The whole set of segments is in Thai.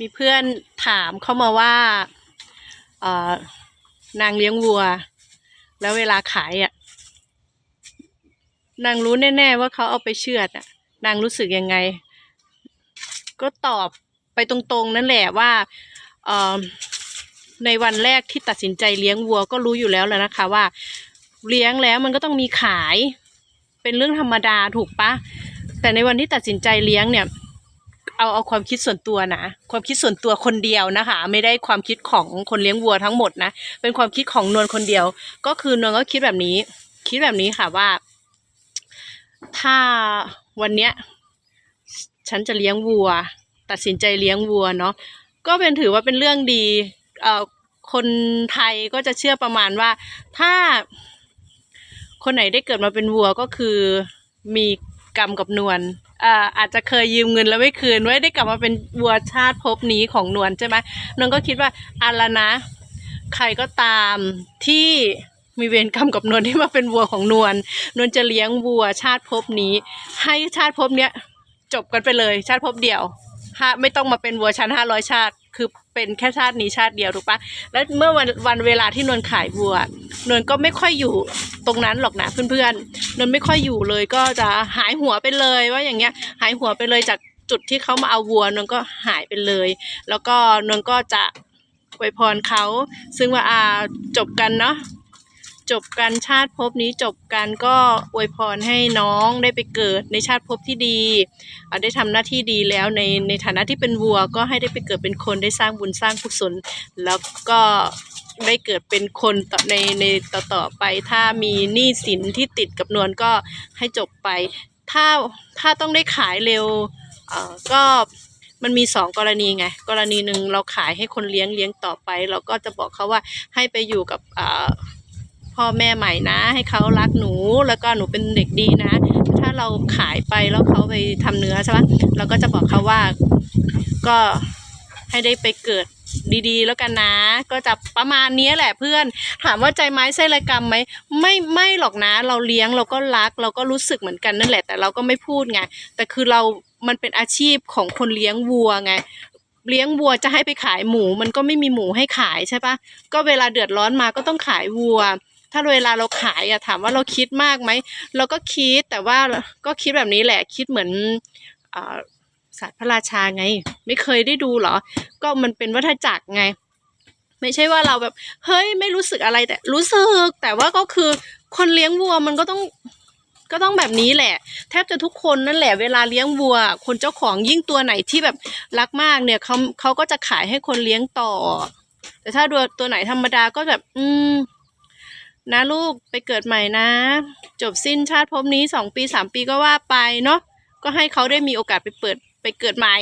มีเพื่อนถามเข้ามาว่าเออนางเลี้ยงวัว แล้วเวลาขายอะ นางรู้แน่ ๆ ว่าเขาเอาไปเชือดอะ นางรู้สึกยังไง ก็ตอบไปตรงๆ นั่นแหละว่าเออในวันแรกที่ตัดสินใจเลี้ยงวัวก็รู้อยู่แล้วแหละนะคะว่า เลี้ยงแล้วมันก็ต้องมีขาย เป็นเรื่องธรรมดาถูกปะแต่ในวันที่ตัดสินใจเลี้ยงเนี่ย เอาเอาความคิดส่วนตัวนะ ความคิดส่วนตัวคนเดียวนะคะ ไม่ได้ความคิดของคนเลี้ยงวัวทั้งหมดนะ เป็นความคิดของนวลคนเดียว ก็คือนวลก็คิดแบบนี้ คิดแบบนี้ค่ะว่า ถ้าวันเนี้ยฉันจะเลี้ยงวัว ตัดสินใจเลี้ยงวัวเนาะก็เป็นถือว่าเป็นเรื่องดีเอ่อคนไทยก็จะเชื่อประมาณว่า ถ้า คนไหนได้เกิดมาเป็นวัวก็คือมีกรรมกับนวล อาจจะเคยยืมเงินแล้วไม่คืนไว้ได้กลับมาเป็นวัวชาติภพนี้ของนวลใช่ไหมนวลก็คิดว่าอันละนะ ใครก็ตามที่มีเวรกรรมกับนวลที่มาเป็นวัวของนวลนวลจะเลี้ยงวัวชาติภพนี้ ให้ชาติภพเนี้ยจบกันไปเลย ชาติภพเดียวฮะไม่ต้องมาเป็นวัวชั้นห้าร้อยชาติ คือเป็นแค่ชาตินี้ชาติเดียวถูกปะแล้วเมื่อวันวันเวลาที่นวลขายวัวนวลก็ไม่ค่อยอยู่ รงนั้นหรอกนะเพื่อนๆนวลไม่ค่อยอยู่เลยก็จะหายหัวไปเลยว่าอย่างเงี้ยหายหัวไปเลยจากจุดที่เขามาเอาวัวนวลก็หายไปเลย แล้วก็นวลก็จะอวยพรเขา ซึ่งว่าอาจบกันเนาะจบกันชาติภพนี้จบกันก็อวยพรให้น้องได้ไปเกิดในชาติภพที่ดีอ่าได้ทำหน้าที่ดีแล้วในในฐานะที่เป็นวัว ก็ให้ได้ไปเกิดเป็นคนได้สร้างบุญสร้างกุศลแล้วก็ ได้เกิดเป็นคนต่อในในต่อต่อไป ถ้ามีหนี้สินที่ติดกับนวลก็ให้จบไป ถ้าถ้าต้องได้ขายเร็วเอ่อก็มันมีสองกรณีไง กรณีหนึ่งเราขายให้คนเลี้ยงเลี้ยงต่อไป เราก็จะบอกเขาว่าให้ไปอยู่กับเอ่อพ่อแม่ใหม่นะ ให้เขารักหนูแล้วก็หนูเป็นเด็กดีนะ ถ้าเราขายไปแล้วเขาไปทำเนื้อใช่ปะเราก็จะบอกเขาว่าก็ให้ได้ไปเกิด ดีๆ แล้วกันนะ ก็จะประมาณนี้แหละเพื่อน ถามว่าใจไม้ไส้ระกรรมไหมไม่ไม่หรอกนะ เราเลี้ยงเราก็รัก เราก็รู้สึกเหมือนกันนั่นแหละ แต่เราก็ไม่พูดไงแต่คือเรา มันเป็นอาชีพของคนเลี้ยงวัวไงเลี้ยงวัวจะให้ไปขายหมู มันก็ไม่มีหมูให้ขายใช่ปะก็เวลาเดือดร้อนมาก็ต้องขายวัว ถ้าเวลาเราขายอะถามว่าเราคิดมากไหมเราก็คิดแต่ว่าก็คิดแบบนี้แหละคิดเหมือนอ่า สัตว์พระราชาไง ไม่เคยได้ดูเหรอ ก็มันเป็นวัฏจักรไง ไม่ใช่ว่าเราแบบ เฮ้ยไม่รู้สึกอะไรแต่รู้สึก แต่ว่าก็คือคนเลี้ยงวัวมันก็ต้องก็ต้องแบบนี้แหละ แทบจะทุกคนนั่นแหละเวลาเลี้ยงวัว คนเจ้าของยิ่งตัวไหนที่แบบรักมากเนี่ยเขาเขาก็จะขายให้คนเลี้ยงต่อ แต่ถ้าตัวตัวไหนธรรมดาก็แบบ อืม นะลูกไปเกิดใหม่นะ จบสิ้นชาติภพนี้สองปีสามปีก็ว่าไปเนาะก็ให้เขาได้มีโอกาสไปเปิด ไปเกิดใหม่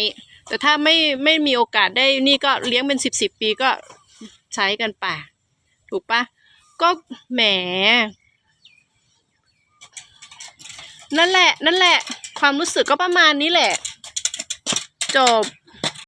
แต่ถ้าไม่ไม่มีโอกาสได้นี่ก็เลี้ยงเป็นสิบสิบปีก็ใช้กันไปถูกปะก็แหม นั่นแหละ นั่นแหละ ความรู้สึกก็ประมาณนี้แหละ จบ